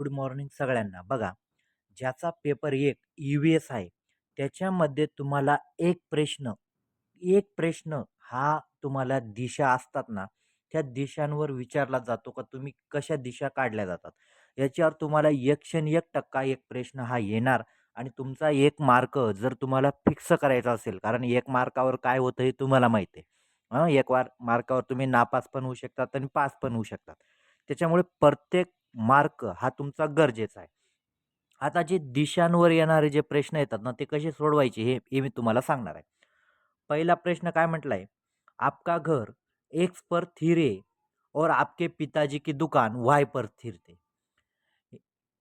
Good morning सगळ्यांना. बघा, ज्याचा पेपर एक ई-व्ही-एस आहे, त्याच्यामध्ये तुम्हाला एक प्रश्न, एक प्रश्न हा तुम्हाला दिशा असतात ना, त्या दिशांवर विचारला जातो का तुम्ही कशा दिशा काढल्या जातात. याच्यावर तुम्हाला 101% एक प्रश्न हा येणार आणि तुमचा एक मार्क जर तुम्हाला फिक्स करायचा असेल, कारण एक मार्कावर काय होतं हे तुम्हाला माहिती आहे. हं, 1 वार मार्कावर तुम्ही नापास पण होऊ शकतात आणि पास पण होऊ शकतात. त्याच्यामुळे प्रत्येक मार्क हा तुमचा गरजेचा आहे. आता जे दिशांवर येणारे जे प्रश्न येतात ना, ते कसे सोडवायचे हे हे मी तुम्हाला सांगणार आहे. पहिला प्रश्न काय म्हटला आहे आपका घर एक्स पर थिरे और आपके पिताजी की दुकान वाय पर थिरते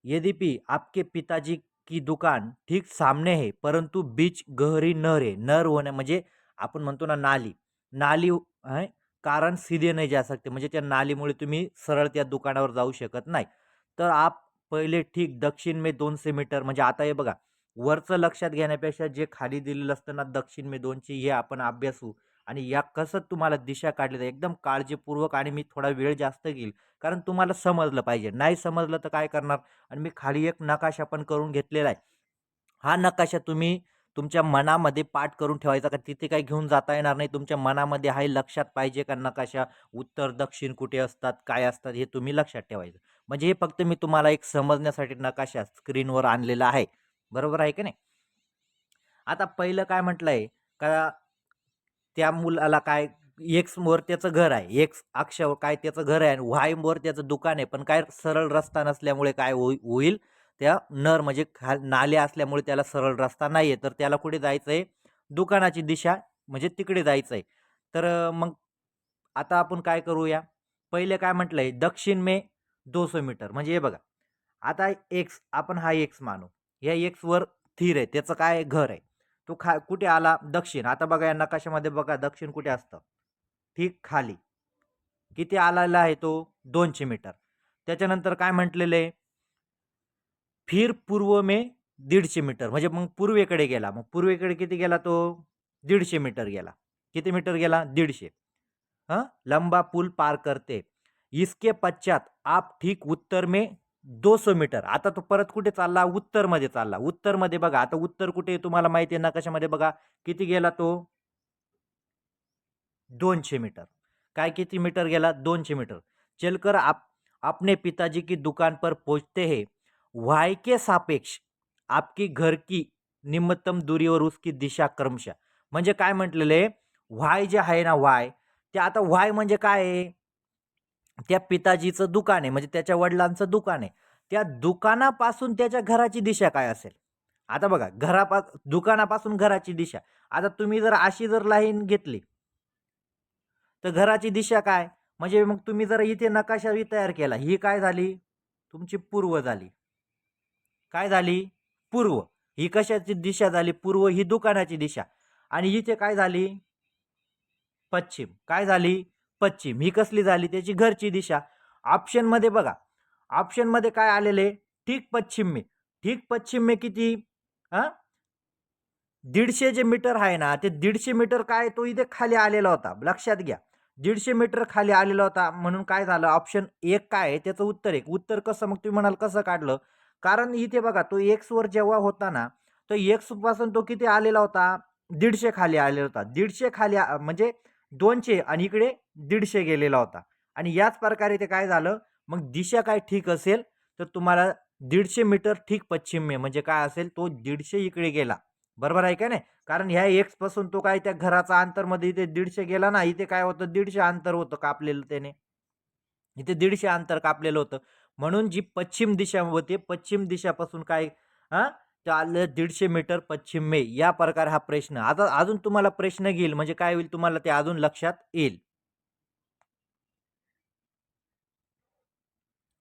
यद्यपि आपके पिताजी की दुकान ठीक सामने है, परंतु बीच गहरी नर आहे नर होणे म्हणजे आपण म्हणतो ना नाली. नाली कारण सीधे नाही जा सकते म्हणजे त्या नालीमुळे तुम्ही सरळ त्या दुकानावर जाऊ शकत नाही. तर आप पहिले ठीक दक्षिण मे दोनशे मीटर म्हणजे आता हे बघा, वरचं लक्षात घेण्यापेक्षा जे खाली दिलेलं असतं ना दक्षिण मे 200 हे आपण अभ्यासू आणि या कसं तुम्हाला दिशा काढली तर एकदम काळजीपूर्वक आणि मी थोडा वेळ जास्त घेईल कारण तुम्हाला समजलं पाहिजे. नाही समजलं तर काय करणार आणि मी खाली एक नकाशा पण करून घेतलेला आहे. हा नकाशा तुम्ही तुमच्या मनामध्ये पाठ करून ठेवायचा का तिथे काही घेऊन जाता येणार नाही. तुमच्या मनामध्ये आहे लक्षात पाहिजे का नकाशा उत्तर, दक्षिण कुठे असतात, काय असतात हे तुम्ही लक्षात ठेवायचं. म्हणजे हे फक्त मी तुम्हाला एक समजण्यासाठी नकाशा स्क्रीनवर आणलेला आहे. बरोबर आहे की नाही? आता पहिलं काय म्हटलंय का त्या मुलाला काय एक्समोर त्याचं घर आहे. एक्स अक्षावर काय त्याचं घर आहे आणि वायवर त्याचं दुकान आहे. पण काय सरळ रस्ता नसल्यामुळे काय होई होईल त्या नर म्हणजे खाल नाल्या असल्यामुळे त्याला सरळ रस्ता नाही आहे तर त्याला कुठे जायचं आहे दुकानाची दिशा म्हणजे तिकडे जायचं आहे तर मग आता आपण काय करूया? पहिले काय म्हटलं आहे दक्षिण में 200 मीटर म्हणजे हे बघा. आता एक्स आपण हा एक्स मानू. या एक्सवर थीर आहे. त्याचं काय घर आहे. तो खा कुठे आला? दक्षिण. आता बघा या नकाशामध्ये बघा दक्षिण कुठे असतं? ठीक खाली. किती आलेला आहे तो? दोनशे मीटर. त्याच्यानंतर काय म्हटलेलं आहे? फिर पूर्व में दीडशे मीटर म्हणजे मग पूर्वेकडे गेला. मग पूर्वेकडे किती गेला तो? दीडशे मीटर गेला. किती मीटर गेला? दीडशे हां लंबा पुल पार करते. इसके पश्चात आप ठीक उत्तर में 200 मीटर. आता तो परत कुठे चालला? उत्तरमध्ये चालला. उत्तरमध्ये बघा आता उत्तर कुठे तुम्हाला माहिती आहे नकाशामध्ये बघा. किती गेला तो? दोनशे मीटर. काय किती मीटर गेला? दोनशे मीटर. चलकर आप अपने पिताजी की दुकान पर पोचते हे वाय के सापेक्ष आपकी घर की निम्नतम दूरीवर उसकी दिशा क्रमशः. म्हणजे काय म्हटलेले व्हाय वाय जे आहे ना वाय, ते आता वाय म्हणजे काय आहे? त्या पिताजीचं दुकान आहे म्हणजे त्याच्या वडिलांचं दुकान आहे. त्या दुकानापासून त्याच्या घराची दिशा काय असेल? आता बघा घरापास दुकानापासून घराची दिशा. आता तुम्ही जर अशी जर लाईन घेतली तर घराची दिशा काय? म्हणजे मग तुम्ही जर इथे नकाशाही तयार केला. ही काय झाली? तुमची पूर्व झाली. काय झाली? पूर्व. ही कशाची दिशा झाली? पूर्व ही दुकानाची दिशा. आणि इथे काय झाली? पश्चिम. काय झाली? पश्चिम. ही कसली झाली? त्याची घरची दिशा. ऑप्शनमध्ये बघा. ऑप्शनमध्ये काय आलेले ठीक पश्चिम मे ठीक पश्चिम मे किती? हां? दीडशे जे मीटर आहे ना, ते दीडशे मीटर काय तो इथे खाली आलेला होता. लक्षात घ्या. दीडशे मीटर खाली आलेला होता म्हणून काय झालं ऑप्शन एक काय त्याचं उत्तर एक उत्तर कसं मग तुम्ही म्हणाल कसं काढलं? कारण इथे बघा तो एक्सवर जेव्हा होता ना, तर एक्सपासून तो किती आलेला होता? दीडशे खाली आलेला होता. दीडशे खाली म्हणजे दोनशे आणि इकडे दीडशे गेलेला होता. आणि याच प्रकारे ते काय झालं? मग दिशा काय ठीक असेल तर तुम्हाला दीडशे मीटर ठीक पश्चिम म्हणजे काय असेल? तो दीडशे इकडे गेला. बरोबर आहे का नाही? कारण ह्या एक्सपासून तो काय त्या घराचा अंतरमध्ये इथे दीडशे गेला ना, इथे काय होतं दीडशे अंतर होतं कापलेलं त्याने. इथे दीडशे अंतर कापलेलं होतं. म्हणून जी पश्चिम दिशा होती, पश्चिम दिशापासून काय हां, ते आलं 150 मीटर पश्चिम मे या प्रकारे हा प्रश्न. आता अजून तुम्हाला प्रश्न घेईल म्हणजे काय होईल तुम्हाला ते अजून लक्षात येईल.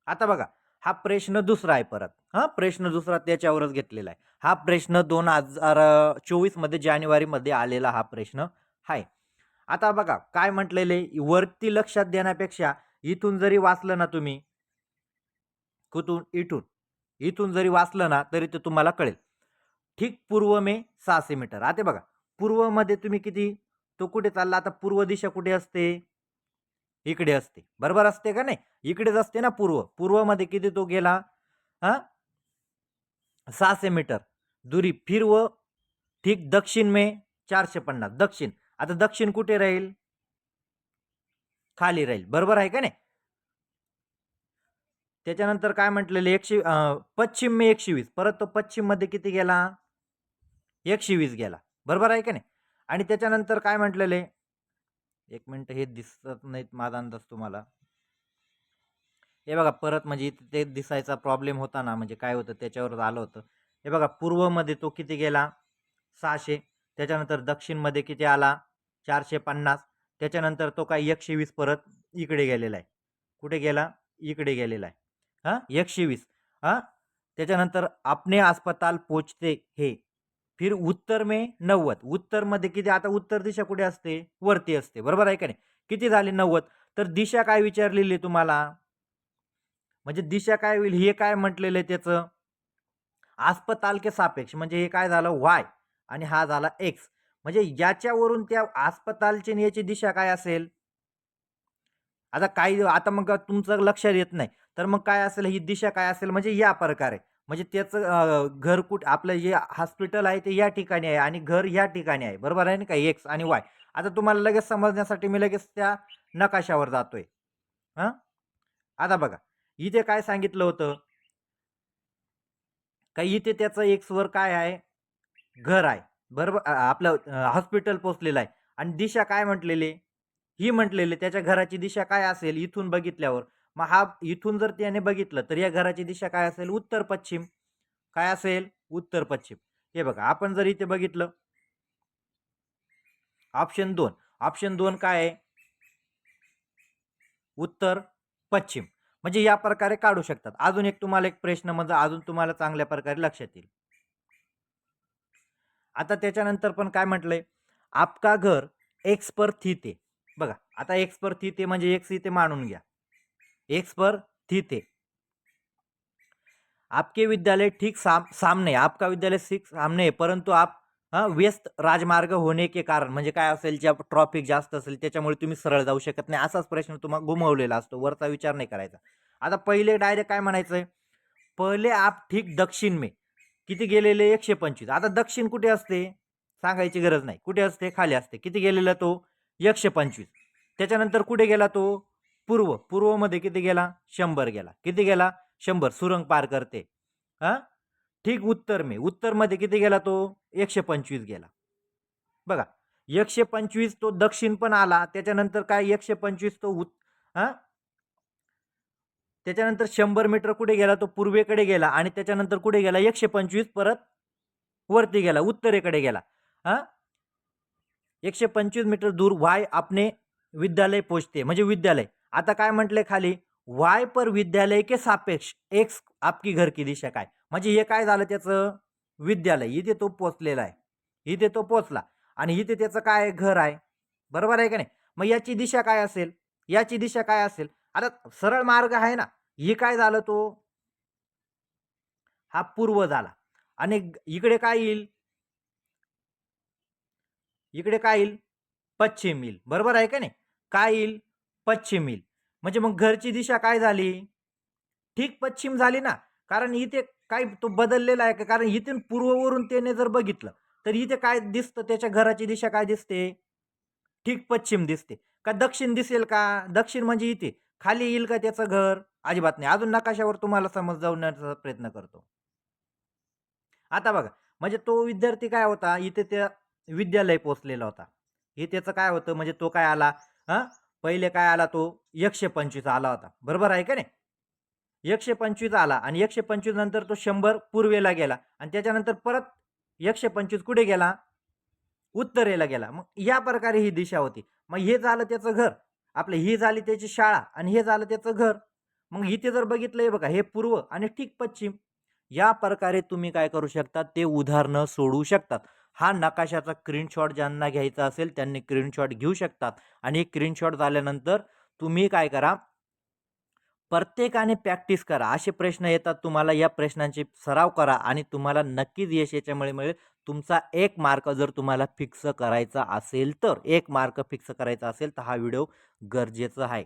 आता बघा, हा प्रश्न दुसरा आहे परत. हां, प्रश्न दुसरा त्याच्यावरच घेतलेला आहे. हा प्रश्न 2024 मध्ये जानेवारीमध्ये आलेला हा प्रश्न आहे. आता बघा काय म्हटलेले वरती लक्षात देण्यापेक्षा इथून जरी वाचलं ना तुम्ही कुतून इथून. इथून जरी वाचलं ना, तरी ते तुम्हाला कळेल. ठीक पूर्व मे सहाशे मीटर. आता बघा, पूर्वमध्ये तुम्ही किती? तो कुठे चालला? आता पूर्व दिशा कुठे असते? इकडे असते. बरोबर असते का नाही? इकडेच असते ना पूर्व. पूर्वमध्ये किती तो गेला? हां सहाशे मीटर दुरी फिरव ठीक दक्षिण मे चारशे पन्नास दक्षिण आता दक्षिण कुठे राहील खाली राहील बरोबर आहे का नाही त्याच्यानंतर काय म्हटलेलं एकशे पश्चिम मे एकशे वीस. परत तो पश्चिममध्ये किती गेला? एकशे वीस गेला. बरोबर आहे का नाही? आणि त्याच्यानंतर काय म्हटलेले? एक मिनटं हे दिसत नाहीत माझा अंदाज तुम्हाला. हे बघा परत म्हणजे इथे ते दिसायचा प्रॉब्लेम होता ना म्हणजे काय होतं त्याच्यावर आलं होतं. हे बघा पूर्वमध्ये तो किती गेला? सहाशे. त्याच्यानंतर दक्षिणमध्ये किती आला? चारशे पन्नास. त्याच्यानंतर तो काय एकशे वीस परत इकडे गेलेला आहे. कुठे गेला? इकडे गेलेला आहे. हां एकशे वीस. हां त्याच्यानंतर आपणे अस्पताल पोचते हे. फिर उत्तर मे नव्वद. उत्तरमध्ये किती? आता उत्तर दिशा कुठे असते? वरती असते. बरोबर आहे का नाही? किती झाले? नव्वद. तर दिशा काय विचारलेली तुम्हाला? म्हणजे दिशा काय होईल? हे काय म्हटलेलं आहे त्याचं? अस्पताल के सापेक्ष. म्हणजे हे काय झालं? वाय. आणि हा झाला एक्स. म्हणजे याच्यावरून त्या अस्पतालची आणि याची दिशा काय असेल? आता काही आता मग तुमचं लक्षात येत नाही. तर मग काय असेल ही दिशा काय असेल म्हणजे या प्रकारे. म्हणजे त्याचं घर कुठ आपलं जे हॉस्पिटल आहे ते या ठिकाणी आहे आणि घर या ठिकाणी आहे. बरोबर आहे ना का एक्स आणि वाय आता तुम्हाला लगेच समजण्यासाठी मी लगेच त्या नकाशावर जातोय. हां? आता बघा. इथे काय सांगितलं होतं? का इथे त्याचं एक्सवर काय आहे? घर आहे. बरोबर? आपलं हॉस्पिटल पोचलेलं आहे. आणि दिशा काय म्हटलेली? ही म्हटलेली त्याच्या घराची दिशा काय असेल? इथून बघितल्यावर. मग हा इथून जर त्याने बघितलं तर या घराची दिशा काय असेल? उत्तर पश्चिम. काय असेल? उत्तर पश्चिम. हे बघा आपण जर इथे बघितलं. ऑप्शन दोन. ऑप्शन दोन काय आहे? उत्तर पश्चिम. म्हणजे या प्रकारे काढू शकतात. अजून एक तुम्हाला एक प्रश्न म्हणजे अजून तुम्हाला चांगल्या प्रकारे लक्षात येईल. आता त्याच्यानंतर पण काय म्हटलंय? आपका घर एक्स पर थिते बघा आता एक्स पर थिते म्हणजे एक्स इथे मानून घ्या. एक्स पर थिते आपके विद्यालय ठीक साम सामने आपका विद्यालय ठीक सामने है परंतु आप व्यस्त राजमार्ग होणे के कारण म्हणजे काय असेल ज्या ट्रॉफिक जास्त असेल त्याच्यामुळे तुम्ही सरळ जाऊ शकत नाही. असाच प्रश्न तुम्हाला गुमवलेला असतो. वरचा विचार नाही करायचा. आता पहिले डायरेक्ट काय म्हणायचं आहे पहिले आप ठीक दक्षिण मे. किती गेलेले? एकशे पंचवीस. आता दक्षिण कुठे असते? सांगायची गरज नाही. कुठे असते? खाली असते. किती गेलेला तो? एकशे पंचवीस. त्याच्यानंतर कुठे गेला तो? पूर्व पूर्वमध्ये किती गेला? शंभर गेला. किती गेला? शंभर. सुरंग पार करते. हां? ठीक उत्तर मे. उत्तरमध्ये किती गेला तो? एकशे पंचवीस गेला. बघा. एकशे पंचवीस तो दक्षिण पण आला. त्याच्यानंतर काय? एकशे पंचवीस तो उत् हां? त्याच्यानंतर शंभर मीटर कुठे गेला? तो पूर्वेकडे गेला. आणि त्याच्यानंतर कुठे गेला? एकशे पंचवीस परत वरती गेला. उत्तरेकडे गेला. हां? एकशे पंचवीस मीटर दूर वाय आपणे विद्यालय पोचते. म्हणजे विद्यालय. आता काय म्हटले खाली? वाय पर विद्यालय के सापेक्ष. एक्स आपकी घर की दिशा काय? म्हणजे हे काय झालं त्याचं? विद्यालय. इथे तो पोचलेला आहे. इथे तो पोचला. आणि इथे त्याचं काय घर आहे. बरोबर आहे का नाही? मग याची दिशा काय असेल? याची दिशा काय असेल? आता सरळ मार्ग आहे ना. हे काय झालं तो? हा पूर्व झाला. आणि इकडे काय येईल? इकडे काय येईल? पश्चिम येईल. बरोबर आहे का नाही? काय येईल? पश्चिम येईल. म्हणजे मग घरची दिशा काय झाली? ठीक पश्चिम झाली ना. कारण इथे काय तो बदललेला आहे का? कारण इथून पूर्ववरून त्याने जर बघितलं तर इथे काय दिसतं? त्याच्या घराची दिशा काय दिसते? ठीक पश्चिम दिसते. का दक्षिण दिसेल का? दक्षिण म्हणजे इथे. खाली येईल का त्याचं घर? अजिबात नाही. अजून नकाशावर तुम्हाला समज जाऊनचा प्रयत्न करतो. आता बघा म्हणजे तो विद्यार्थी काय होता? इथे त्या विद्यालय पोचलेला होता. हे त्याचं काय होतं? म्हणजे तो काय आला? हां? पहिले काय आला तो? एकशे पंचवीस आला होता. बरोबर आहे का नाही? एकशे पंचवीस आला आणि एकशे पंचवीस नंतर तो शंभर पूर्वेला गेला आणि त्याच्यानंतर परत एकशे पंचवीस कुठे गेला? उत्तरेला गेला. मग या प्रकारे ही दिशा होती. मग हे झालं त्याचं घर. आपलं ही झाली त्याची शाळा आणि हे झालं त्याचं घर. मग इथे जर बघितलं हे बघा हे पूर्व आणि ठीक पश्चिम. या प्रकारे तुम्ही काय करू शकता? ते उदाहरणं सोडू शकतात. हा नकाशाचा स्क्रीनशॉट ज्यांना घ्यायचा असेल त्यांनी स्क्रीनशॉट घेऊ शकतात. आणि स्क्रीनशॉट झाल्यानंतर तुम्ही काय करा प्रत्येकाने प्रॅक्टिस करा. असे प्रश्न येतात तुम्हाला या प्रश्नांची सराव करा आणि तुम्हाला नक्कीच यश याच्यामुळे मिळेल. तुमचा एक मार्क जर तुम्हाला फिक्स करायचा असेल तर एक मार्क फिक्स करायचा असेल तर हा व्हिडिओ गरजेचा आहे.